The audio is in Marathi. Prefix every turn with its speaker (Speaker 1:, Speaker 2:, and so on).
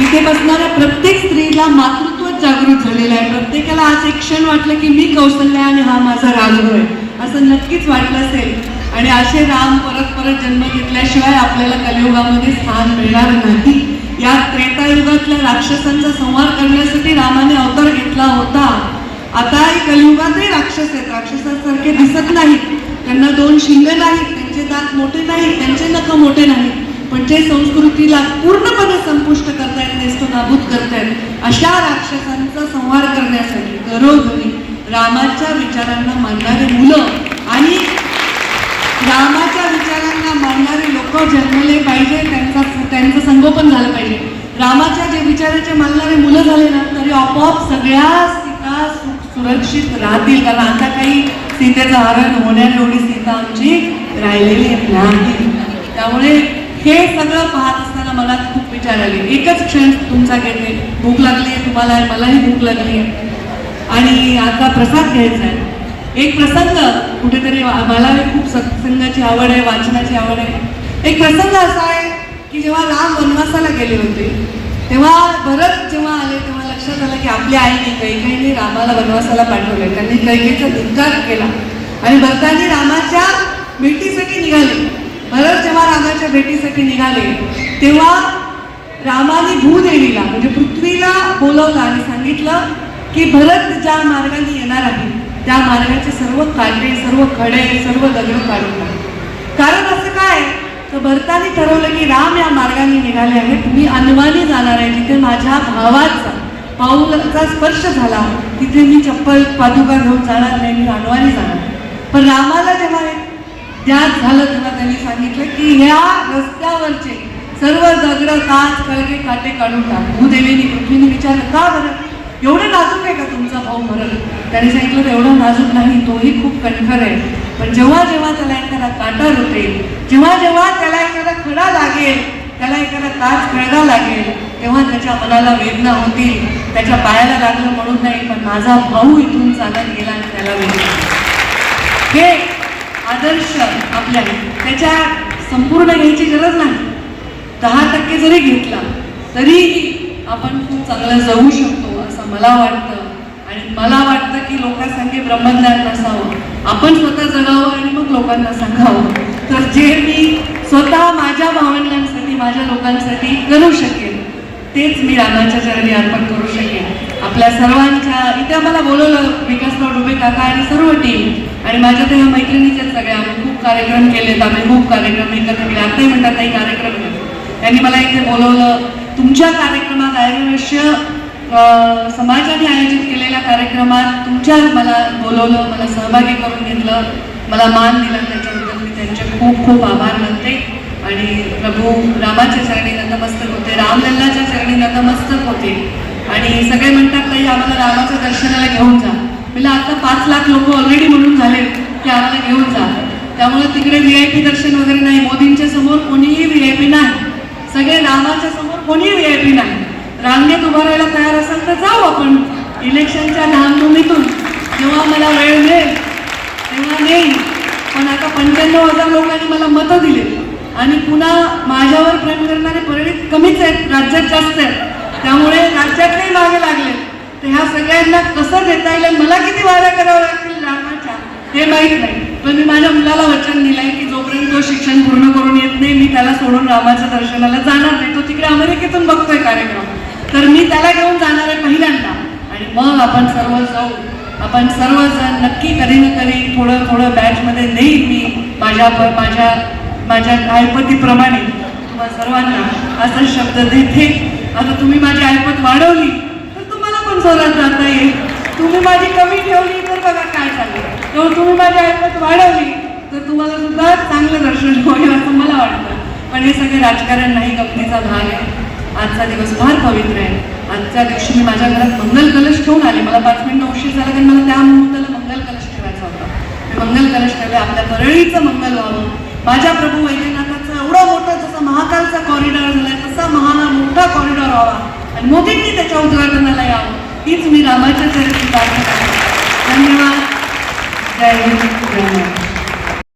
Speaker 1: इथे बसणाऱ्या प्रत्येक स्त्रीला मातृत्व जागृत झालेलं आहे. प्रत्येकाला आज एक क्षण वाटलं की मी कौशल्य आणि हा माझा राजू आहे. असं नक्कीच वाटलं असेल. आणि असे राम परत परत जन्म घेतल्याशिवाय आपल्याला कलियुगामध्ये स्थान मिळणार नाही. या त्रेतायुगातल्या राक्षसांचा संहार करण्यासाठी रामाने अवतार घेतला होता. आता कलियुगातही राक्षस आहेत. राक्षसासारखे दिसत नाहीत. त्यांना दोन शिंग नाहीत. त्यांचे दात मोठे नाहीत. त्यांचे नख मोठे नाहीत. पण जे संस्कृतीला पूर्णपणे संपुष्ट करतायत नेस्तो नाबूद करतायत अशा राक्षसांचा संहार करण्यासाठी घरोघरी रामाच्या विचारांना मानणारे मुलं आणि रामाच्या विचारांना मानणारे लोक जन्मले पाहिजे त्यांचा त्यांचं संगोपन झालं पाहिजे. रामाच्या जे विचाराचे मानणारे मुलं झाले ना तरी आपोआप सगळ्या सीता सु- सुरक्षित राहतील. कारण आता काही सीतेचं हरण होण्याएवढी सीता आमची राहिलेली नाही. त्यामुळे हे सगळं पाहत असताना मला खूप विचार आले. एकच क्षण तुमचा घेते भूक लागली आहे तुम्हाला मलाही भूक लागली आहे. आणि आता प्रसाद घ्यायचा आहे. एक प्रसंग कुठेतरी वा- मला खूप सत्संगाची आवड आहे वाचनाची आवड आहे. एक प्रसंग असा आहे की जेव्हा राम वनवासाला गेले होते तेव्हा भरत जेव्हा आले तेव्हा लक्षात आलं की आपल्या आईने कैकेयीने रामाला वनवासाला पाठवले त्यांनी कैकेचा धिक्कार केला. आणि भरतांनी रामाच्या भेटीसाठी निघाले. भरत जेव्हा रामाच्या भेटीसाठी निघाले तेव्हा रामाने भूदेवीला म्हणजे पृथ्वीला बोलवलं आणि सांगितलं की भरत ज्या मार्गाने येणार आहे त्या मार्गाचे सर्व काटे सर्व खडे सर्व दगड काढून टाक. कारण असं काय? तर भरताने ठरवलं की राम या मार्गाने निघाले आहेत मी अनवानी जाणार आहे जिथे माझ्या भावाचा पाऊलचा स्पर्श झाला तिथे मी चप्पल पादुका घेऊन जाणार नाही मी अनवानी जाणार. पण रामाला जेव्हा त्याच झालं तेव्हा त्यांनी सांगितलं की ह्या रस्त्यावरचे सर्व दगड काच कळगे काटे काढून टाक. भूदेवीने पृथ्वीने विचारलं का बरं? एवढं नाजूक आहे का तुमचा भाऊ भरत त्याने सांगितलं "तर एवढं नाजूक नाही तोही खूप कणखर आहे. पण जेव्हा जेव्हा त्याला एखादा काटा रुटेल जेव्हा जेव्हा त्याला एखादा खडा लागेल त्याला एखादा काच कळगा लागेल तेव्हा त्याच्या मनाला वेदना होतील. त्याच्या पायाला लागलं म्हणून नाही पण माझा भाऊ इथून चालत गेला आणि त्याला वेदना हे आदर्श आपल्या त्याच्या संपूर्ण घ्यायची गरज नाही. दहा टक्के जरी घेतला तरीही आपण खूप चांगलं जगू शकतो असं मला वाटतं. आणि मला वाटतं की लोकांसाठी ब्रह्मज्ञान नसावं. आपण स्वतः जगावं आणि मग लोकांना सांगावं. तर जे मी स्वतः माझ्या भावंडांसाठी माझ्या लोकांसाठी करू शकेन तेच मी रामाच्या चरणी अर्पण करू शकेन. आपल्या सर्वांच्या इथे आम्हाला बोलवलं विकासराव डुबे काका आणि सर्व टीम आणि माझ्या त्या मैत्रिणीच आहेत सगळ्या आम्ही खूप कार्यक्रम केलेत आम्ही खूप कार्यक्रम एकत्र केले. आताही म्हणतात काही कार्यक्रम केले त्यांनी मला इथे बोलवलं तुमच्या कार्यक्रमात आयुर्वेश्य समाजाने आयोजित केलेल्या कार्यक्रमात तुमच्या मला बोलवलं मला सहभागी करून घेतलं मला मान दिला त्याच्याबद्दल मी त्यांचे खूप खूप आभार मानते. आणि प्रभू रामाच्या चरणी नतमस्तक होते रामलल्लाच्या चरणी नतमस्तक होते. आणि सगळे म्हणतात ताई आम्हाला रामाच्या दर्शनाला घेऊन जा. मला आता पाच लाख लोक ऑलरेडी म्हणून झाले की आम्हाला घेऊन जा. त्यामुळे तिकडे व्ही आय पी दर्शन वगैरे नाही. मोदींच्या समोर कोणीही व्ही आय पी नाही. सगळे रामाच्या समोर कोणीही व्ही आय पी नाही. रांगेत उभं राहायला तयार असाल तर जाऊ आपण. इलेक्शनच्या धामधुमीतून जेव्हा मला वेळ मिळेल तेव्हा नाही पण आता पंच्याण्णव हजार लोकांनी मला मतं दिली. आणि पुन्हा माझ्यावर प्रेम करणारे परिणित कमीच आहेत. राज्यात जास्त आहेत. त्यामुळे राज्यातही मागे लागले. तर ह्या सगळ्यांना कसं देता येईल मला किती वाऱ्या करावं लागतील रामाच्या हे माहीत नाही. पण मी माझ्या मुलाला वचन दिलंय की जोपर्यंत तो शिक्षण पूर्ण करून येत नाही मी त्याला सोडून रामाच्या दर्शनाला जाणार नाही. तो तिकडे अमेरिकेतून बघतोय कार्यक्रम. तर मी त्याला घेऊन जाणार आहे पहिल्यांदा. आणि मग आपण सर्व जाऊ. आपण सर्वजण नक्की कधी ना कधी थोडं थोडं बॅचमध्ये नेईन मी माझ्या माझ्या माझ्या आयपतीप्रमाणे तुम्हा सर्वांना असा शब्द देते. आता तुम्ही माझी आयपत वाढवली. सोडत जाता येईल. तुम्ही माझी कमी ठेवली तर बघा काय चालेल किंवा तुम्ही माझी ऐकत वाढवली तर तुम्हाला सुद्धा चांगलं दर्शन होईल असं मला वाटतं. पण हे सगळे राजकारण नाही गमतीचा भाग आहे. आजचा दिवस फार पवित्र आहे. आजच्या दिवशी मी माझ्या घरात मंगल कलश ठेवून आले. मला पाच मिनिटं उशीर झाला कारण मला त्या मुहूर्ताला मंगल कलश ठेवायचा होता. मी मंगल कलश ठेवले आपल्या परळीचं मंगल व्हावं. माझ्या प्रभू वैद्यनाथाचा एवढा मोठा जसा महाकालचा कॉरिडॉर झालाय तसा महा मोठा कॉरिडॉर व्हावा. आणि मोदींनी त्याच्या उद्घाटनाला यावं. हीच मी रामाच्या चरित्र प्रार्थना धन्यवाद. जय हिंद जय महाराज